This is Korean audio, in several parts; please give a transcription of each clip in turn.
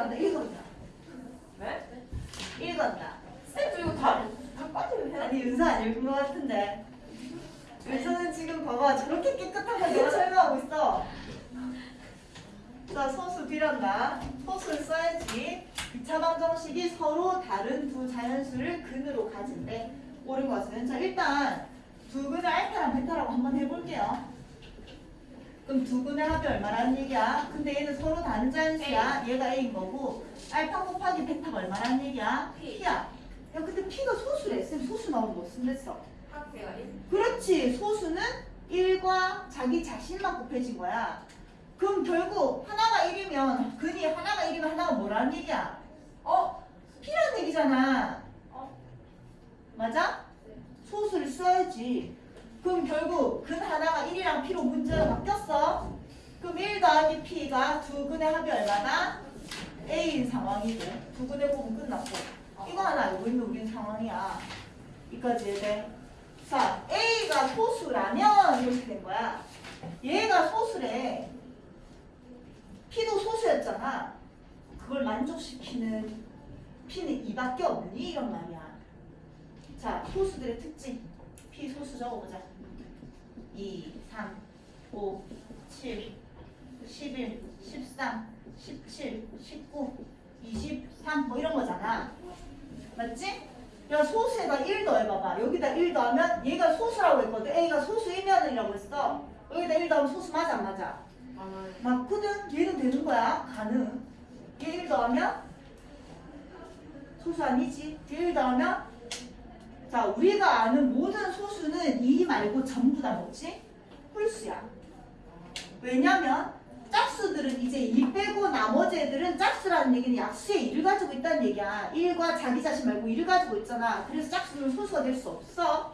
소수란다. 읽었다. 네? 읽었다. 쌤, 저 이거 다, 다 빠지면 해야 아니 윤서 안 읽은 것 같은데. 윤서는 지금 봐봐 저렇게 깨끗한 걸 내가 설명하고 있어. 자 소수 비란다. 소수를 써야지. 2차 방정식이 서로 다른 두 자연수를 근으로 가진대. 옳은 것은 자 일단 두 근을 알파랑 베타라고 한번 해볼게요. 그럼 두 근의 합이 얼마라는 얘기야? 근데 얘는 서로 다른 자연수야. 얘가 A인 거고 알파 곱하기 베타가 얼마라는 얘기야? P. P야. 야 근데 P가 소수래. 쌤 소수 나오는 거 쓴댔어. 학교가 1. 그렇지. 소수는 1과 자기 자신만 곱해진 거야. 그럼 결국 하나가 1이면 근이 하나가 1이면 하나가 뭐라는 얘기야? 어? P라는 얘기잖아. 어? 맞아? 네. 소수를 써야지. 그럼 결국 근 하나가 1이랑 P로 문제가 바뀌었어. 그럼 1 더하기 P가 두 근의 합이 얼마나? A인 상황이고 두 근의 곱은 끝났고 이거 하나 알고 있는 우린 상황이야. 이까지 해야 자, A가 소수라면 이렇게 된 거야. 얘가 소수래. P도 소수였잖아. 그걸 만족시키는 P는 이밖에 없니? 이런 말이야. 자, 소수들의 특징. P 소수 적어보자. 2, 3, 5, 7, 11, 13, 17, 19, 23, 뭐 이런 거잖아. 맞지? 야, 소수에다 1 더해봐봐. 여기다 1 더하면 얘가 소수라고 했거든. A가 소수이면이라고 했어. 여기다 1 더하면 소수 맞아, 안 맞아? 아, 맞거든? 얘는 되는 거야. 가능. 얘 1 더하면 소수 아니지? 얘 1 더하면 자, 우리가 아는 모든 소수는 2 말고 전부 다 뭐지? 홀수야. 왜냐면 짝수들은 이제 2 빼고 나머지 애들은 짝수라는 얘기는 약수의 1을 가지고 있다는 얘기야. 1과 자기 자신 말고 1을 가지고 있잖아. 그래서 짝수들은 소수가 될 수 없어.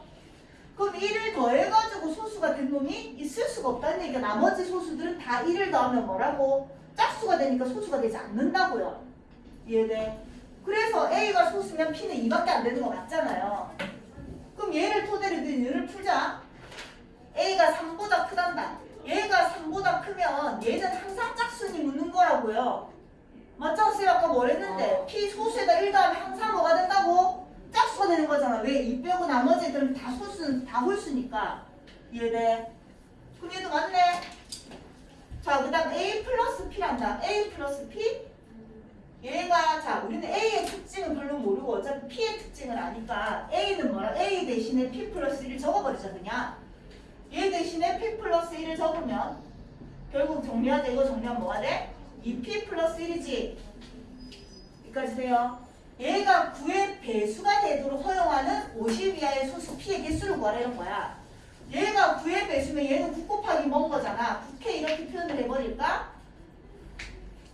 그럼 1을 더해가지고 소수가 된 놈이 있을 수가 없다는 얘기야. 나머지 소수들은 다 1을 더하면 뭐라고? 짝수가 되니까 소수가 되지 않는다고요. 이해돼? 그래서 A가 소수면 P는 2밖에 안 되는 거 맞잖아요. 그럼 얘를 토대로 든 얘를 풀자. A가 3보다 크단다. 얘가 3보다 크면 얘는 항상 짝수니 묻는 거라고요. 맞죠? 쌤 아까 뭐랬는데 어. P 소수에다 1 더하면 항상 뭐가 된다고? 짝수가 되는 거잖아. 왜? 2 빼고 나머지 애들은 다 소수는 다 홀수니까. 이해돼? 그럼 얘도 맞네. 자, 그 다음 A 플러스 P란다. A 플러스 P? 얘가 자 우리는 A의 특징을 별로 모르고 어차피 P의 특징을 아니까 A는 뭐라? A 대신에 P 플러스 1을 적어버리자 그냥. 얘 대신에 P 플러스 1을 적으면 결국 정리하자 이거 정리하면 뭐가 돼? 2P 플러스 1이지. 여기까지 돼요. 얘가 9의 배수가 되도록 허용하는 50 이하의 소수 P의 개수를 구하라는 거야. 얘가 9의 배수면 얘는 9 곱하기 뭔 거잖아. 9K 이렇게 표현을 해버릴까?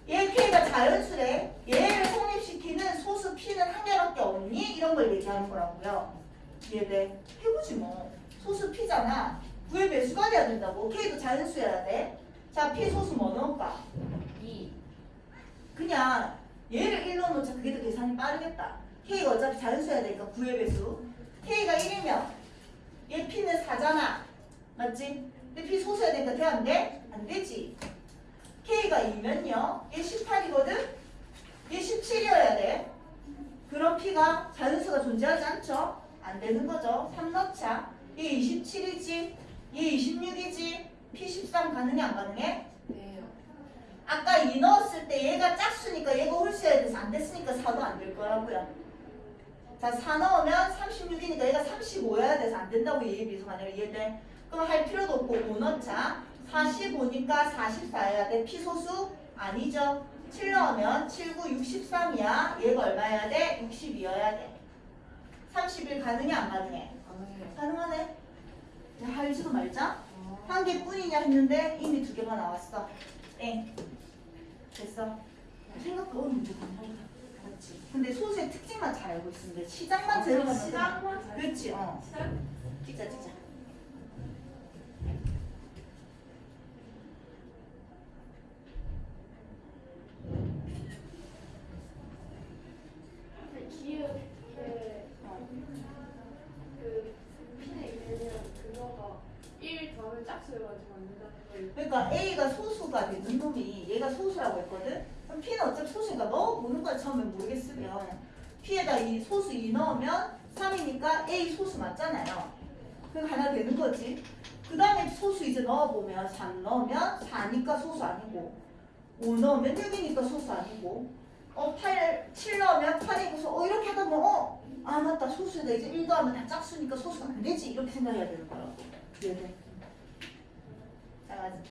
얘 K가 자연수래. 얘를 성립시키는 소수 P는 한 개밖에 없니? 이런 걸 얘기하는 거라고요. 이해돼? 해보지 뭐. 소수 P잖아. 9의 배수가 돼야 된다고. K도 자연수여야 돼. 자, P 소수 뭐 넣을까? 2. 그냥 얘를 1로 놓자. 그게 더 계산이 빠르겠다. K가 어차피 자연수여야 되니까 9의 배수. K가 1이면 얘 P는 4잖아. 맞지? 근데 P 소수여야 되니까 돼? 안 돼? 안 되지. K가 2면요. 얘 18이거든? 얘 17이어야 돼. P가 자연수가 존재하지 않죠? 안 되는 거죠. 3 넣자. 얘 27이지. 얘 26이지. P13 가능해 안 가능해? 아까 2 넣었을 때 얘가 짝수니까 얘가 홀수여야 돼서 안 됐으니까 4도 안 될 거라고요. 자, 4 넣으면 36이니까 얘가 35여야 돼서 안 된다고 얘 비서 만약에 이해돼? 그럼 할 필요도 없고 5 넣자. 45니까 44여야 돼. 피소수? 아니죠. 7 넣으면 7, 9, 63이야. 얘가 얼마여야 돼? 62여야 돼. 31 가능해 안 가능해? 가능하네. 할지도 말자. 어. 한 개뿐이냐 했는데 이미 두 개가 나왔어. 땡. 됐어. 생각보다 어려운 문제가 아니야. 그렇지. 근데 소수의 특징만 잘 알고 있으면 돼. 시장만 제대로 가면 시작만 잘. 그렇지. 어. 시작. 찍자 찍자. 기획 그 P의 이면은 그거가 1 더하면 짝수여가지고 안 된다는 거예요. 그러니까 A가 소수가 되는 놈이 얘가 소수라고 했거든. 그럼 P는 어차피 소수니까 넣어보는 거야 처음엔 모르겠으면 P에다 이 소수 2 넣으면 3이니까 A 소수 맞잖아요 그럼 하나 되는 거지 그 다음에 소수 이제 넣어보면 3 넣으면 4니까 소수 아니고 5 넣으면 6이니까 소수 아니고 어, 8, 7 넣으면 8이고 어 이렇게 하다 보면 어? 아 맞다 소수에다 이제 1 더하면 다 짝수니까 소수가 안 되지 이렇게 생각해야 되는 거야 이해돼? 자,